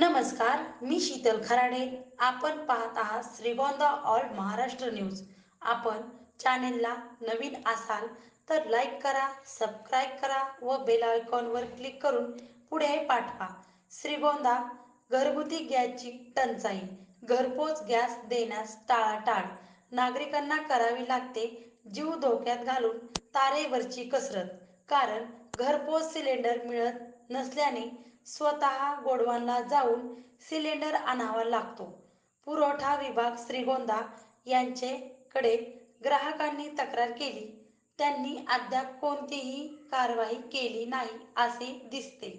नमस्कार मी शीतल खराडे. आपण पाहत आहात श्रीगोंदा ऑल महाराष्ट्र न्यूज. आपण चॅनेलला नवीन असाल तर लाईक करा सबस्क्राईब करा व बेल आयकॉनवर क्लिक करून पुढे पाठवा. श्रीगोंदा घरगुती गॅसची टंचाई घरपोच गॅस देण्यास टाळाटाळ. नागरिकांना करावी लागते जीव धोक्यात घालून तारेवरची कसरत. कारण घरपोच सिलेंडर मिळत नसल्याने स्वतः गोडवानला जाऊन सिलेंडर आणावा लागतो. पुरवठा विभाग श्रीगोंदा यांचेकडे ग्राहकांनी तक्रार केली. त्यांनी अद्याप कोणतीही कारवाई केली नाही असे दिसते.